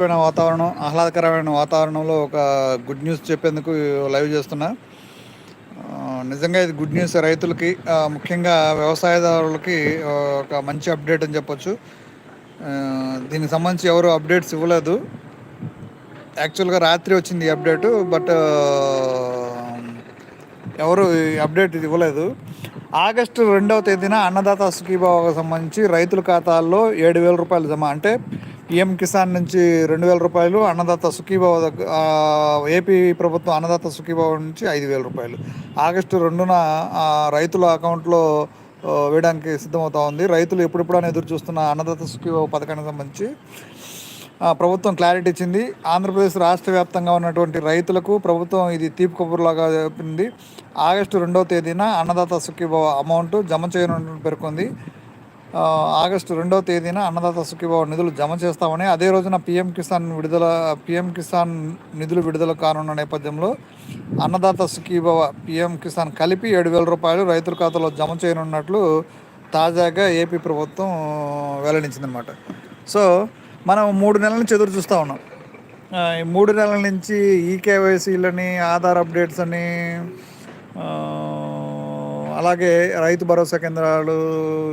వాతావరణం ఆహ్లాదకరమైన వాతావరణంలో ఒక గుడ్ న్యూస్ చెప్పేందుకు లైవ్ చేస్తున్నా. నిజంగా ఇది గుడ్ న్యూస్ రైతులకి ముఖ్యంగా వ్యవసాయదారులకి ఒక మంచి అప్డేట్ అని చెప్పొచ్చు. దీనికి సంబంధించి ఎవరు అప్డేట్స్ ఇవ్వలేదు. యాక్చువల్గా రాత్రి వచ్చింది ఈ అప్డేట్ బట్ ఎవరు ఈ అప్డేట్ ఇది ఇవ్వలేదు. ఆగస్టు రెండవ తేదీన అన్నదాత సుఖీభావకు సంబంధించి రైతుల ఖాతాల్లో ఏడు వేల రూపాయలు జమ. అంటే పిఎం కిసాన్ నుంచి రెండు వేల రూపాయలు అన్నదాత సుఖీభావ ఏపీ ప్రభుత్వం అన్నదాత సుఖీభావ నుంచి ఐదు వేల రూపాయలు. ఆగస్టు రెండున రైతుల అకౌంట్లో వేయడానికి సిద్ధమవుతా ఉంది. రైతులు ఎప్పుడెప్పుడైనా ఎదురు చూస్తున్న అన్నదాత సుఖీభావ పథకానికి సంబంధించి ప్రభుత్వం క్లారిటీ ఇచ్చింది. ఆంధ్రప్రదేశ్ రాష్ట్ర వ్యాప్తంగా ఉన్నటువంటి రైతులకు ప్రభుత్వం ఇది తీపి కబుర్లాగా చెప్పింది. ఆగస్టు రెండవ తేదీన అన్నదాత సుఖీభావ అమౌంట్ జమ చేయనున్నట్టు పేర్కొంది. ఆగస్టు రెండవ తేదీన అన్నదాత సుఖీభావ నిధులు జమ చేస్తామని అదే రోజున పీఎం కిసాన్ విడుదల పీఎం కిసాన్ నిధులు విడుదల కానున్న నేపథ్యంలో అన్నదాత సుఖీభవ పీఎం కిసాన్ కలిపి ఏడు వేల రూపాయలు రైతుల ఖాతాలో జమ చేయనున్నట్లు తాజాగా ఏపీ ప్రభుత్వం వెల్లడించిందనమాట సో మనం మూడు నెలల నుంచి ఎదురు చూస్తూ ఉన్నాం. ఈ మూడు నెలల నుంచి ఈకేవైసీలని ఆధార్ అప్డేట్స్ అని అలాగే రైతు భరోసా కేంద్రాలు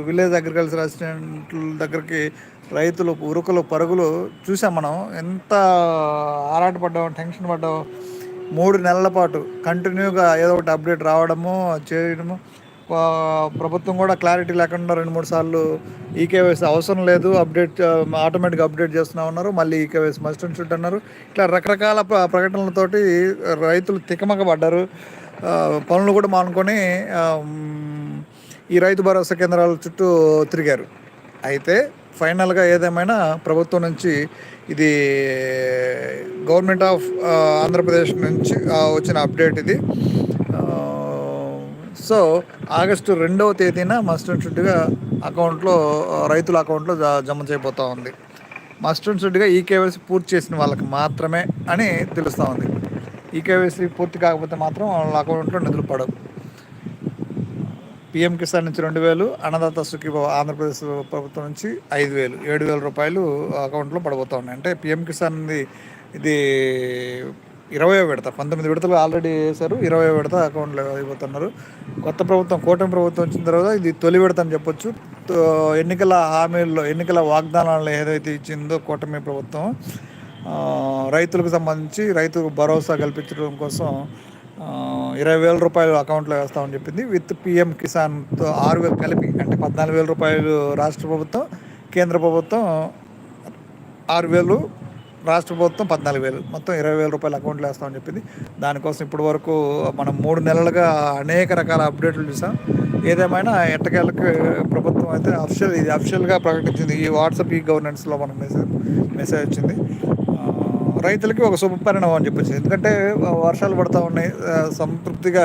విలేజ్ అగ్రికల్చర్ అసిస్టెంట్ల దగ్గరికి రైతులు ఉరుకులు పరుగులు చూసాం మనం. ఎంత ఆరాటపడ్డాం టెన్షన్ పడ్డాం. మూడు నెలల పాటు కంటిన్యూగా ఏదో ఒకటి అప్డేట్ రావడము చేయడము. ప్రభుత్వం కూడా క్లారిటీ లేకుండా రెండు మూడు సార్లు ఈకేవైసీ అవసరం లేదు. అప్డేట్ ఆటోమేటిక్గా అప్డేట్ చేస్తున్నా ఉన్నారు. మళ్ళీ ఈకేవైసీ మస్ట్ అండ్ షుడ్ అన్నారు. ఇట్లా రకరకాల ప్రకటనలతోటి రైతులు తికమక పడ్డారు పనులు కూడా మానుకొని ఈ రైతు భరోసా కేంద్రాల చుట్టూ తిరిగారు. అయితే ఫైనల్గా ఏదేమైనా ప్రభుత్వం నుంచి ఇది గవర్నమెంట్ ఆఫ్ ఆంధ్రప్రదేశ్ నుంచి వచ్చిన అప్డేట్ ఇది. సో ఆగస్టు రెండవ తేదీన మస్ట్ అండ్ అకౌంట్లో రైతుల అకౌంట్లో జ- జమ చేయబోతా ఉంది. మస్ట్ అండ్ ఈ కేవైసీ పూర్తి చేసిన వాళ్ళకి మాత్రమే అని తెలుస్తూ ఉంది. ఈ కేవైసీ పూర్తి కాకపోతే మాత్రం వాళ్ళ అకౌంట్లో నిధులు పడవు. పిఎం కిసాన్ నుంచి రెండు వేలు అన్నదాత సుఖీభావ ఆంధ్రప్రదేశ్ ప్రభుత్వం నుంచి ఐదు వేలు ఏడు వేల రూపాయలు అకౌంట్లో పడబోతా ఉన్నాయి. అంటే పిఎం కిసాన్ది ఇది ఇరవై విడత పంతొమ్మిది విడతలు ఆల్రెడీ వేశారు ఇరవై విడత అకౌంట్లో అయిపోతున్నారు. కొత్త ప్రభుత్వం కూటమి ప్రభుత్వం వచ్చిన తర్వాత ఇది తొలి విడత అని చెప్పొచ్చు. తో- ఎన్నికల హామీల్లో ఎన్నికల వాగ్దానాలు ఏదైతే ఇచ్చిందో కూటమి ప్రభుత్వం రైతులకు సంబంధించి రైతు భరోసా కల్పించడం కోసం ఇరవై వేల రూపాయలు అకౌంట్లో వేస్తామని చెప్పింది. విత్ పిఎం కిసాన్తో ఆరు వేలు కలిపి అంటే పద్నాలుగు వేల రూపాయలు రాష్ట్ర ప్రభుత్వం కేంద్ర ప్రభుత్వం ఆరు వేలు రాష్ట్ర ప్రభుత్వం పద్నాలుగు వేలు. మొత్తం ఇరవై వేల రూపాయలు అకౌంట్లో వేస్తామని చెప్పింది. దానికోసం ఇప్పటి వరకు మనం మూడు నెలలుగా అనేక రకాల అప్డేట్లు చూసాం. ఏదేమైనా ఎట్టకేళ్ళకి ప్రభుత్వం అయితే అఫిషియల్ ఇది అఫిషియల్గా ప్రకటించింది. ఈ వాట్సాప్ ఈ గవర్నెన్స్లో మనకు మెసేజ్ మెసేజ్ వచ్చింది. రైతులకి ఒక శుభపరిణామం అని చెప్పొచ్చు. ఎందుకంటే వర్షాలు పడుతూ ఉన్నాయి. సంతృప్తిగా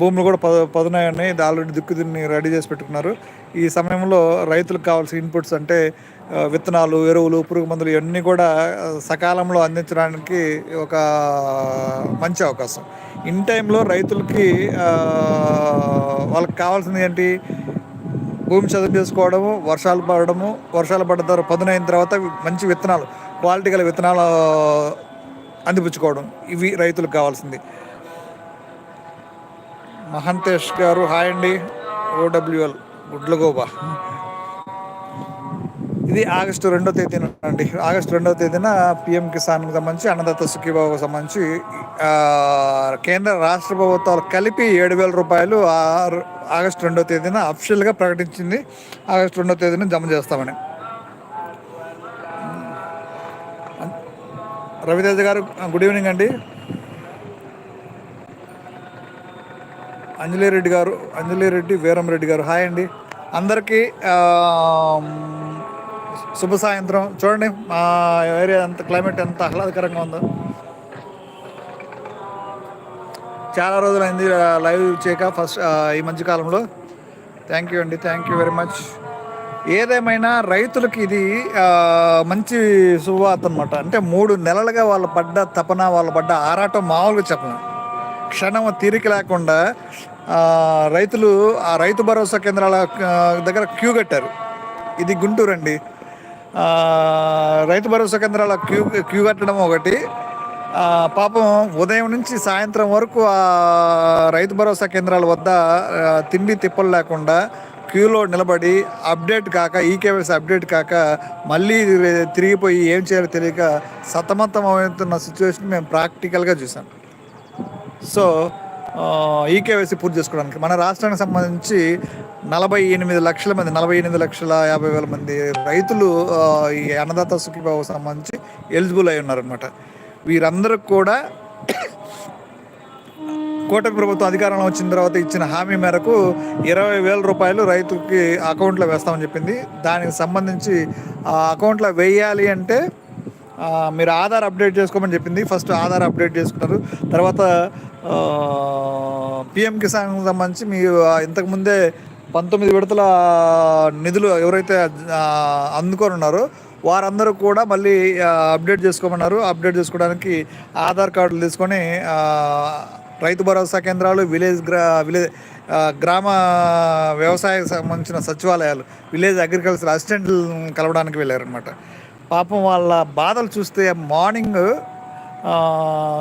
భూములు కూడా పద పదునాయన్నాయి ఆల్రెడీ దిక్కు దీన్ని రెడీ చేసి పెట్టుకున్నారు. ఈ సమయంలో రైతులకు కావాల్సిన ఇన్పుట్స్ అంటే విత్తనాలు ఎరువులు పురుగు మందులు ఇవన్నీ కూడా సకాలంలో అందించడానికి ఒక మంచి అవకాశం. ఇన్ టైంలో రైతులకి వాళ్ళకి కావాల్సింది ఏంటి? భూమి చదువు చేసుకోవడము వర్షాలు పడడము వర్షాలు పడ్డ తర్వాత పదునైన తర్వాత మంచి విత్తనాలు క్వాలిటీ గల విత్తనాలు అందిపుచ్చుకోవడం ఇవి రైతులకు కావాల్సింది. మహంతేష్ గారు హాయ్ అండి. ఓడబ్ల్యూఎల్ గుడ్లగోబా. ఇది ఆగస్టు రెండో తేదీన అండి. ఆగస్టు రెండో తేదీన పిఎం కిసాన్కి సంబంధించి అన్నదాత సుఖీబాబుకి సంబంధించి కేంద్ర రాష్ట్ర ప్రభుత్వాలు కలిపి ఏడు వేల రూపాయలు ఆగస్టు రెండో తేదీన అఫిషియల్గా ప్రకటించింది. ఆగస్టు రెండో తేదీన జమ చేస్తామని. రవితేజ గారు గుడ్ ఈవినింగ్ అండి. అంజలి రెడ్డి గారు అంజలి రెడ్డి వీరం రెడ్డి గారు హాయ్ అండి. అందరికీ శుభ సాయంత్రం. చూడండి మా ఏరియా ఎంత క్లైమేట్ ఎంత ఆహ్లాదకరంగా ఉందో. చాలా రోజులైంది లైవ్ చేయక ఫస్ట్ ఈ మధ్యకాలంలో థ్యాంక్ యూ అండి థ్యాంక్ యూ వెరీ మచ్ ఏదేమైనా రైతులకి ఇది మంచి శుభవార్త అనమాట అంటే మూడు నెలలుగా వాళ్ళు పడ్డ తపన వాళ్ళు పడ్డ ఆరాటం మామూలుగా చెప్పను క్షణం తీరిక లేకుండా రైతులు ఆ రైతు భరోసా కేంద్రాల దగ్గర క్యూ కట్టారు. ఇది గుంటూరు అండి రైతు భరోసా కేంద్రాల క్యూ క్యూ కట్టడం ఒకటి. పాపం ఉదయం నుంచి సాయంత్రం వరకు ఆ రైతు భరోసా కేంద్రాల వద్ద తిండి తిప్పలు లేకుండా క్యూలో నిలబడి అప్డేట్ కాక ఈకేవైసీ అప్డేట్ కాక మళ్ళీ తిరిగిపోయి ఏం చేయాలో తెలియక సతమతం అవుతున్న సిచ్యువేషన్ మేము ప్రాక్టికల్గా చూసాం సో ఈకేవైసీ పూర్తి చేసుకోవడానికి. మన రాష్ట్రానికి సంబంధించి నలభై ఎనిమిది లక్షల మంది నలభై ఎనిమిది లక్షల యాభై వేల మంది రైతులు ఈ అన్నదాత సుఖీబాబు సంబంధించి ఎలిజిబుల్ అయి ఉన్నారనమాట వీరందరూ కూడా కూటమి ప్రభుత్వం అధికారంలో వచ్చిన తర్వాత ఇచ్చిన హామీ మేరకు ఇరవై వేల రూపాయలు రైతుకి అకౌంట్లో వేస్తామని చెప్పింది. దానికి సంబంధించి ఆ అకౌంట్లో వేయాలి అంటే మీరు ఆధార్ అప్డేట్ చేసుకోమని చెప్పింది. ఫస్ట్ ఆధార్ అప్డేట్ చేసుకున్నారు తర్వాత పిఎం కిసాన్ సంబంధించి మీ ఇంతకుముందే పంతొమ్మిది విడతల నిధులు ఎవరైతే అందుకొని ఉన్నారో వారందరూ కూడా మళ్ళీ అప్డేట్ చేసుకోమన్నారు. అప్డేట్ చేసుకోవడానికి ఆధార్ కార్డులు తీసుకొని రైతు భరోసా కేంద్రాలు విలేజ్ గ్రా విలేజ్ గ్రామ వ్యవసాయ సంబంధించిన సచివాలయాలు విలేజ్ అగ్రికల్చర్ అసిస్టెంట్లు కలవడానికి వెళ్ళారనమాట పాపం వాళ్ళ బాధలు చూస్తే మార్నింగ్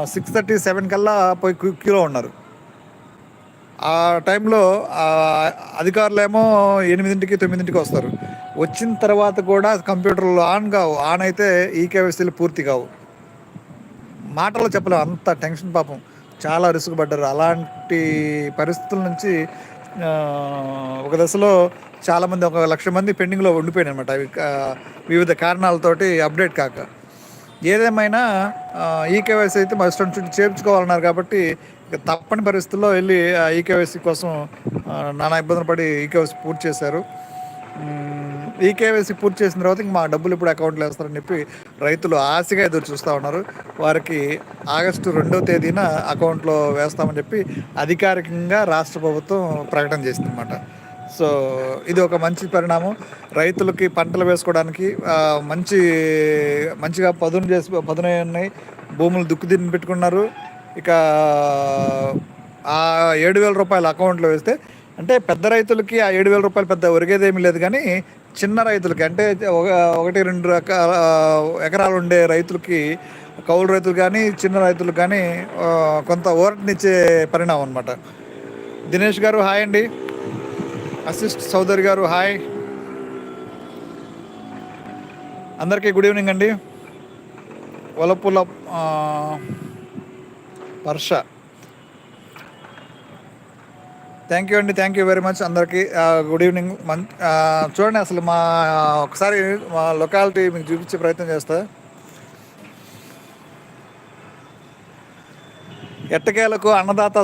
సిక్స్ థర్టీ సెవెన్ కల్లా పోయి క్యూ- క్యూలో ఉన్నారు. ఆ టైంలో అధికారులేమో ఎనిమిదింటికి తొమ్మిదింటికి వస్తారు. వచ్చిన తర్వాత కూడా కంప్యూటర్లు ఆన్ కావు. ఆన్ అయితే ఈ ఈకేవైసీలు పూర్తి కావు. మాటలు చెప్పలేము అంత టెన్షన్ పాపం. చాలా రిస్క్ పడ్డారు. అలాంటి పరిస్థితుల నుంచి ఒక దశలో చాలామంది ఒక లక్ష మంది పెండింగ్లో ఉండిపోయినమాట అనమాట అవి వివిధ కారణాలతోటి అప్డేట్ కాక. ఏదేమైనా ఈకేవైసీ అయితే మా చుట్టూ చేర్చుకోవాలన్నారు కాబట్టి ఇక తప్పని పరిస్థితుల్లో వెళ్ళి ఈకేవైసీ కోసం నానా ఇబ్బందులు పడి ఈకేవైసీ పూర్తి చేశారు. ఈకేవైసీ పూర్తి చేసిన తర్వాత ఇంక మా డబ్బులు ఇప్పుడు అకౌంట్లో వేస్తారని చెప్పి రైతులు ఆశగా ఎదురు చూస్తూ ఉన్నారు. వారికి ఆగస్టు రెండవ తేదీన అకౌంట్లో వేస్తామని చెప్పి అధికారికంగా రాష్ట్ర ప్రభుత్వం ప్రకటన చేసిందన్నమాట. సో ఇది ఒక మంచి పరిణామం. రైతులకి పంటలు వేసుకోవడానికి మంచి మంచిగా పదును చేసి పదునై ఉన్నాయి భూములు దుక్కు పెట్టుకున్నారు. ఇక ఆ ఏడు వేల రూపాయలు అకౌంట్లో వేస్తే అంటే పెద్ద రైతులకి ఆ ఏడు వేల రూపాయలు పెద్ద ఒరిగేదేమీ లేదు కానీ చిన్న రైతులకి అంటే ఒక ఒకటి రెండు రకాల ఎకరాలు ఉండే రైతులకి కౌలు రైతులు కానీ చిన్న రైతులు కానీ కొంత ఓరటినిచ్చే పరిణామం అనమాట దినేష్ గారు హాయ్ అండి. అసిస్ట్ చౌదరి గారు హాయ్. అందరికీ గుడ్ ఈవినింగ్ అండి. వలపుల వర్ష థ్యాంక్ యూ అండి. థ్యాంక్ యూ వెరీ మచ్ అందరికీ గుడ్ ఈవినింగ్ మన్ చూడండి అసలు మా ఒకసారి మా లొకాలిటీ మీకు చూపించే ప్రయత్నం చేస్తా. ఎట్టకేలకు అన్నదాత